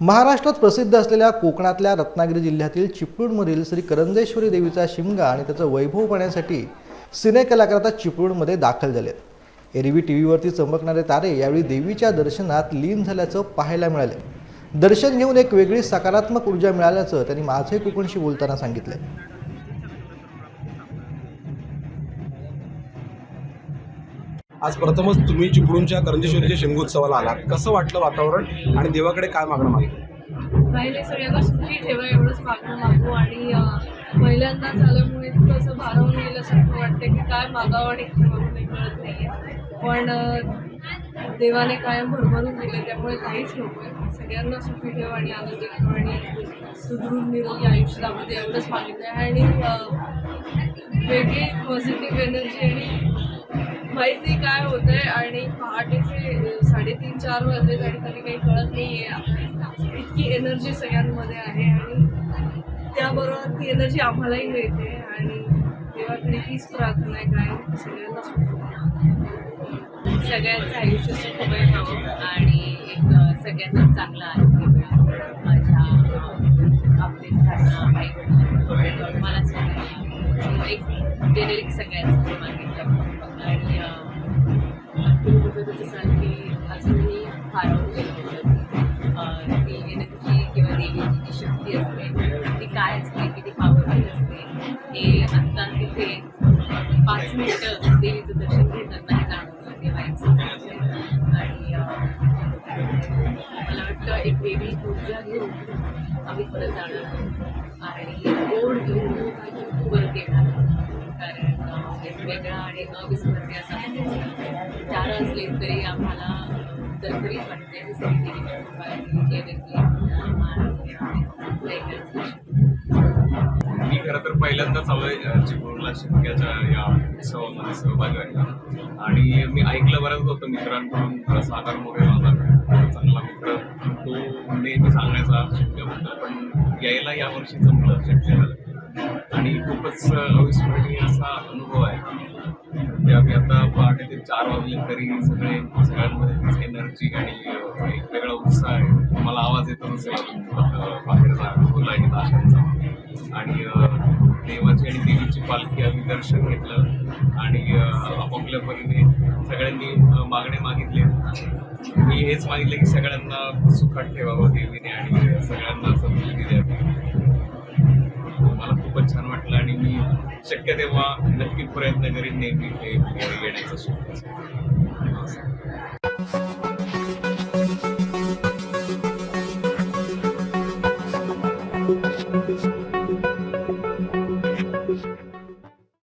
महाराष्ट्रात प्रसिद्ध असलेल्या कोकणातल्या रत्नागिरी जिल्ह्यातील चिपळूणमधील श्री करंजेश्वरी देवीचा शिमगा आणि त्याचं वैभव पाहण्यासाठी सिने कलाकार आता चिपळूणमध्ये दाखल झालेत. एरवी टी व्हीवरती चमकणारे तारे यावेळी देवीच्या दर्शनात लीन झाल्याचं पाहायला मिळाले. दर्शन घेऊन एक वेगळी सकारात्मक ऊर्जा मिळाल्याचं त्यांनी माझे कोकणशी बोलताना सांगितलं. आज प्रथमच तुम्ही चिपळूणच्या करंजेश्वरीच्या शिमगोत्सवाला आलात. कसं वाटलं वातावरण आणि देवाकडे काय मागणं मागितलं पहिले सगळ्यांना सुखी ठेवा एवढंच मागणं मागू आणि पहिल्यांदा झाल्यामुळे आल्यामुळे असं भारावून गेल्यासारखं वाटतं की काय मागावं आणि काय मागू नाही कळत नाही पण देवाने कायम भरभरून दिले त्यामुळे काहीच नको आहे सगळ्यांना सुखी ठेवा आणि आनंदी ठेवा आणि सुदृढ निरोगी आयुष्यामध्ये एवढंच मागितलं आहे आणि वेगळी पॉझिटिव्ह एनर्जी माहीत नाही काय होतंय? आणि पहाटेचे साडेतीन चार वाजले आणि तरी काही कळत नाही आहे इतकी एनर्जी सगळ्यांमध्ये आहे आणि त्याबरोबर ती एनर्जी आम्हालाही मिळते आणि देवाकडे हीच प्रार्थना आहे काय? सगळ्यांना सगळ्यांचं आयुष्य सुखमय व्हावं आणि एक सगळ्यांना चांगलं आरोग्य मिळावं. माझ्या आपले आई मला एक जेनेरिक सगळ्यांचं मागितलं. आणि की अजूनही फारवून गेलं ती एनर्जी किंवा देवीची जी शक्ती असते ती काय असते किती पॉवरफुल असते हे आत्ता तिथे पाच मिनिटं देवीचं दर्शन घेताना नाही जाणवलं तेव्हा आणि मला वाटतं एक वेगळी ऊर्जा घेऊन आम्ही परत जाणार आणि ओढ घेऊन परत येणार वेगळा आणि अविस्मरणीय असा दिवस. चार असले तरी आम्हाला तरतरीत वाटते. मी खरं तर पहिल्यांदाच आलोय अ, चिपळूणला. शिमग्याच्या या उत्सवामध्ये सहभागी व्हायला. आणि मी ऐकलं बरंच होतं मित्रांकडून सागर मोरे माझा चांगला मित्र. तो नेहमी सांगायचा शिमग्याबद्दल पण यायला यावर्षी जमलं शक्य झालं. आणि खूपच अविस्मरणीय असा अनुभव आहे. म्हणजे आम्ही आता पहाटे ते चार वाजले तरी सगळे सगळ्यांमध्ये एनर्जी आणि एक वेगळा उत्साह आहे. मला आवाज येतो असेल बाहेर बाहेरचा बोलायचा दाशांचा आणि देवाची आणि देवीची पालखी आम्ही दर्शन घेतलं आणि आपापल्या परीने सगळ्यांनी मागणे मागितले मी हेच मागितलं की सगळ्यांना सुखात ठेवावं देवीने आणि सगळ्यांना समजून दिल्या. मी शक्य तेव्हा नक्की प्रयत्न करीन नेहमी ते येण्याचा शिकण्यासाठी